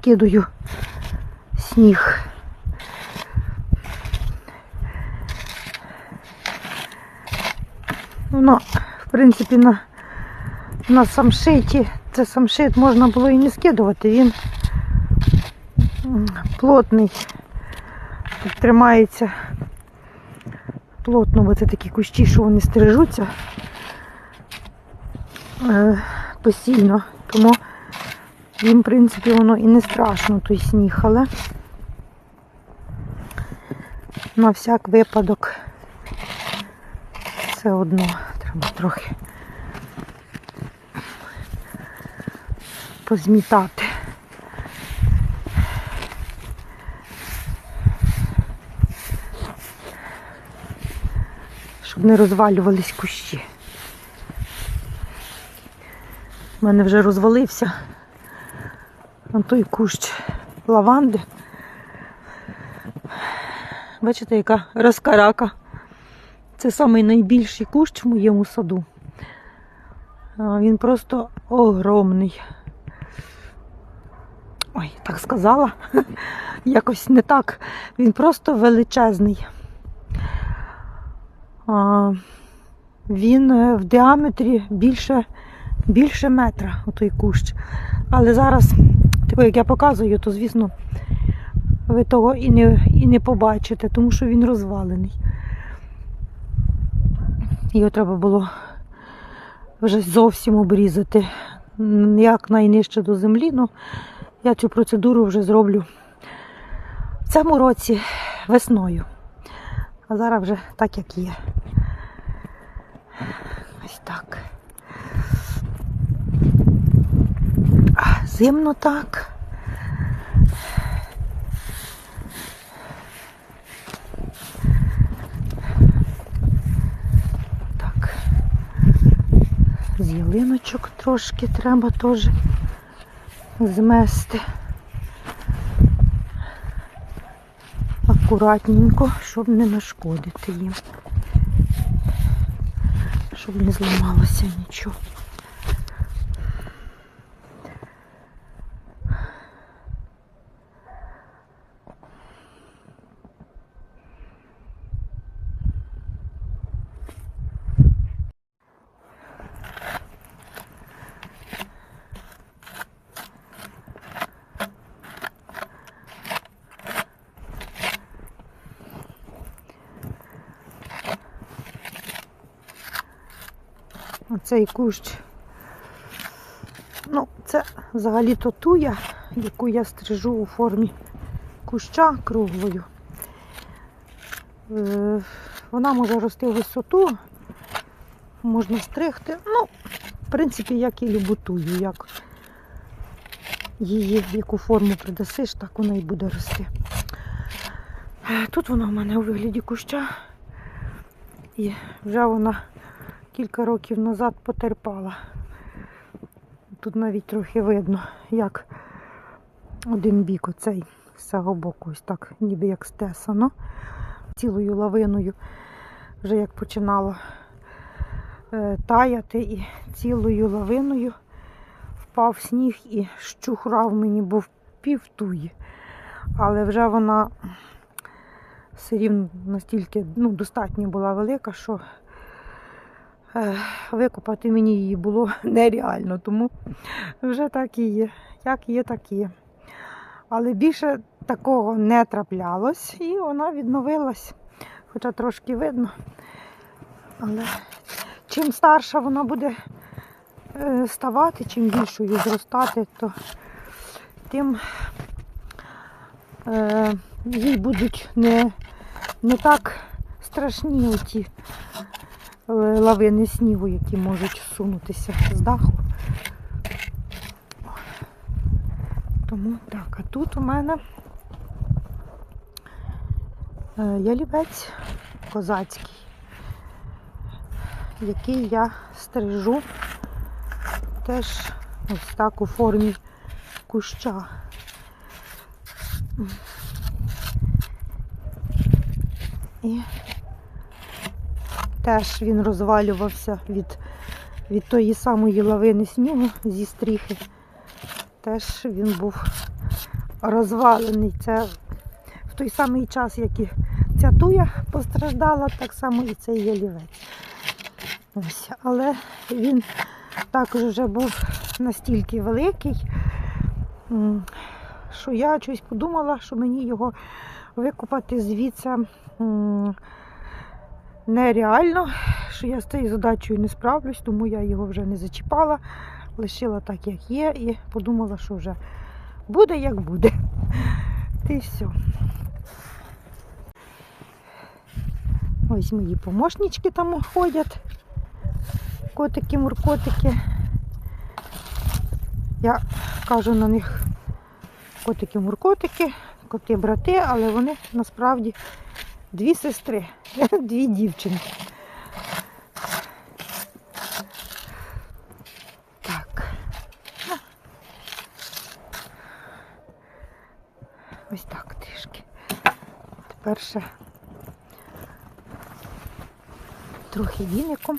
скидаю сніг. Воно, в принципі, на, на самшиті, це самшит можна було і не скидувати, він плотний, тут тримається плотно, бо це такі кущі, що вони стережуться е, постійно. Тому їм, в принципі, воно і не страшно той сніг, але на всяк випадок все одно треба трохи позмітати. Щоб не розвалювались кущі. У мене вже розвалився на той кущ лаванди. Бачите, яка розкарака. Це самий найбільший кущ в моєму саду. Він просто огромний. Ой, так сказала. Якось не так. Він просто величезний. Він е, в діаметрі більше, більше метра, отой кущ. Але зараз, тако як я показую, то звісно ви того і не, і не побачите, тому що він розвалений. Його треба було вже зовсім обрізати як найнижче до землі. Ну, я цю процедуру вже зроблю в цьому році весною. А зараз вже так, як є. Ось так. А, Зимно так. Так. З ялиночок трошки треба теж змести. Акуратненько, щоб не нашкодити їм. Щоб не зламалося нічого. Оцей кущ. Ну, це взагалі-то туя, яку я стрижу у формі куща круглою. Е, Вона може рости в висоту, можна стригти. Ну, в принципі, як і любу тую, як її яку форму придасиш, так вона і буде рости. Е, Тут вона в мене у вигляді куща. І вже вона кілька років назад потерпала. Тут навіть трохи видно, як один бік оцей з цього боку, ось так, ніби як стесано. Цілою лавиною вже як починало е, таяти і цілою лавиною впав сніг і щухрав мені, був півтуї. Але вже вона все рівно настільки ну, достатньо була велика, що Викопати мені її було нереально, тому вже так і є. Як є, так є. Але більше такого не траплялось і вона відновилась. Хоча трошки видно. Але чим старша вона буде е, ставати, чим більшою зростати, то тим е, їй будуть не, не так страшні оті е, лавини снігу, які можуть сунутися з даху. Тому так, а тут у мене е, ялівець козацький, який я стрижу теж ось так у формі куща. І теж він розвалювався від, від тої самої лавини снігу зі стріхи. Теж він був розвалений. Це в той самий час, як і ця туя постраждала, так само і цей ялівець. Ось. Але він також вже був настільки великий, що я щось подумала, що мені його викопати звідси нереально, що я з цією задачею не справлюсь, тому я його вже не зачіпала, лишила так, як є, і подумала, що вже буде як буде. Й все. Ось мої помощнички там ходять. Котики, муркотики. Я кажу на них котики-муркотики, коти-брати, але вони насправді дві сестри, дві дівчинки. Так. Ось так трішки. Тепер ще трохи віником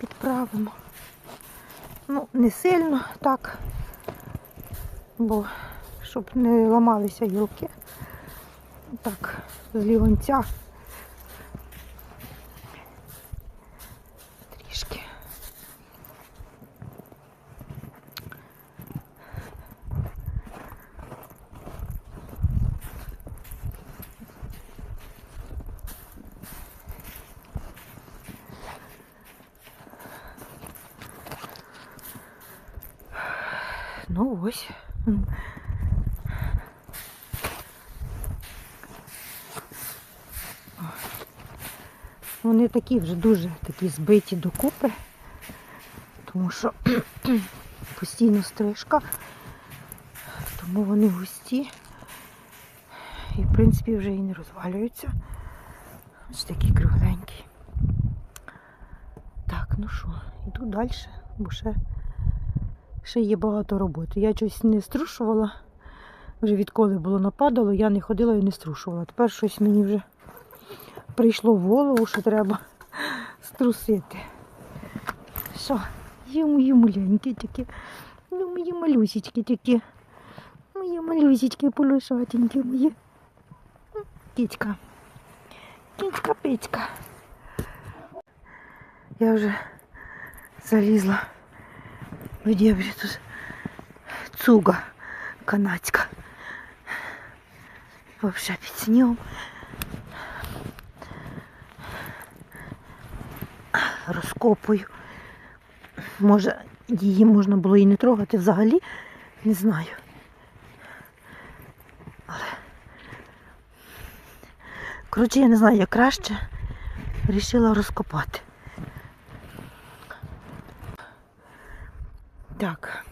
підправимо. Ну, не сильно так, бо щоб не ламалися гілки. Так, з лігонця. Трішки. Ну ось. Вони такі вже дуже такі збиті докупи, тому що постійно стрижка, тому вони густі і в принципі вже і не розвалюються. Ось такі кругленькі. Так, ну що, йду далі, бо ще ще є багато роботи. Я щось не струшувала. Вже відколи було нападало, я не ходила і не струшувала. Тепер щось мені вже прийшло в голову, що треба струсити. Що? Є мої маленькі такі. Ну, мої малюсічки такі. Мої малюсічки полошатенькі мої. Кітька. Кітька пицька. Я вже залізла в дебрі тут цуга канадська. Вообще під снігом. Розкопую. Може, її можна було і не трогати взагалі, не знаю. Але. Коротше, я не знаю, як краще. Рішила розкопати. Так.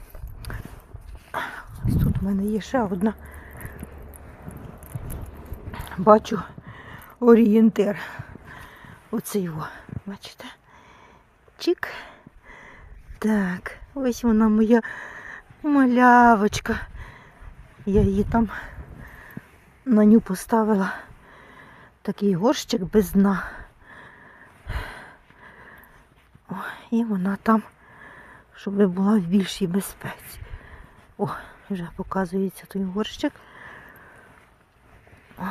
Ось тут в мене є ще одна. Бачу орієнтир. Оцей його. Бачите? Чик. Так, ось вона моя малявочка. Я її там на ню поставила такий горщик без дна. О, і вона там щоб була в більшій безпеці. О, вже показується той горщик. О.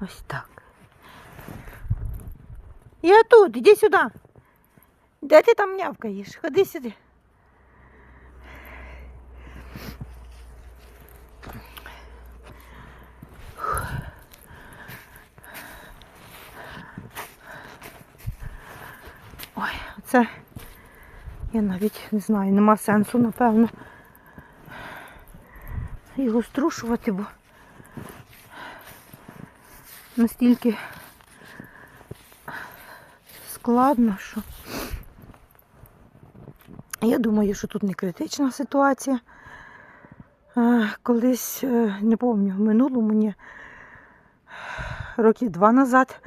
Ось так. Я тут, іди сюди. Де ти там нявкаєш? Ходи сюди. Ой, це я навіть не знаю, нема сенсу, напевно, його струшувати, бо настільки складно, що я думаю, що тут не критична ситуація. Колись, е, не пам'ятаю, в минулому мені років два назад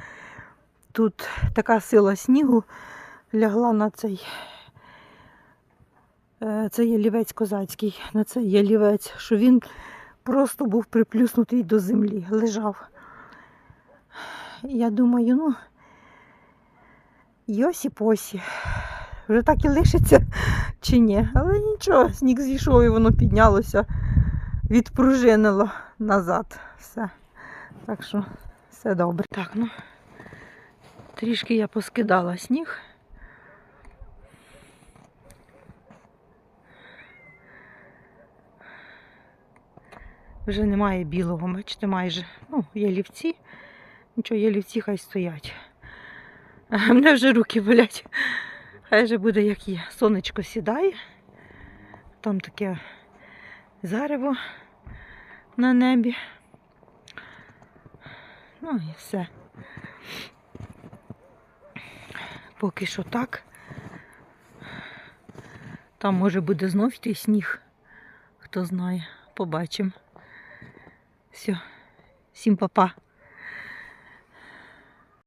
тут така сила снігу лягла на цей е, це ялівець козацький, на цей ялівець, що він просто був приплюснутий до землі, лежав. Я думаю, ну, йосі посі. вже так і лишиться чи ні. Але нічого, сніг зійшов і воно піднялося, відпружинило назад. Все. Так що все добре. Так, ну трішки я поскидала сніг. Вже немає білого, бачите, майже. Ну, є лівці. Нічого, є лівці, хай стоять. А мене вже руки болять. Хай же буде як є. Сонечко сідає. Там таке зарево на небі. Ну і все. Поки що так. Там може буде знов йти сніг. Хто знає, побачимо. Все, всім па-па.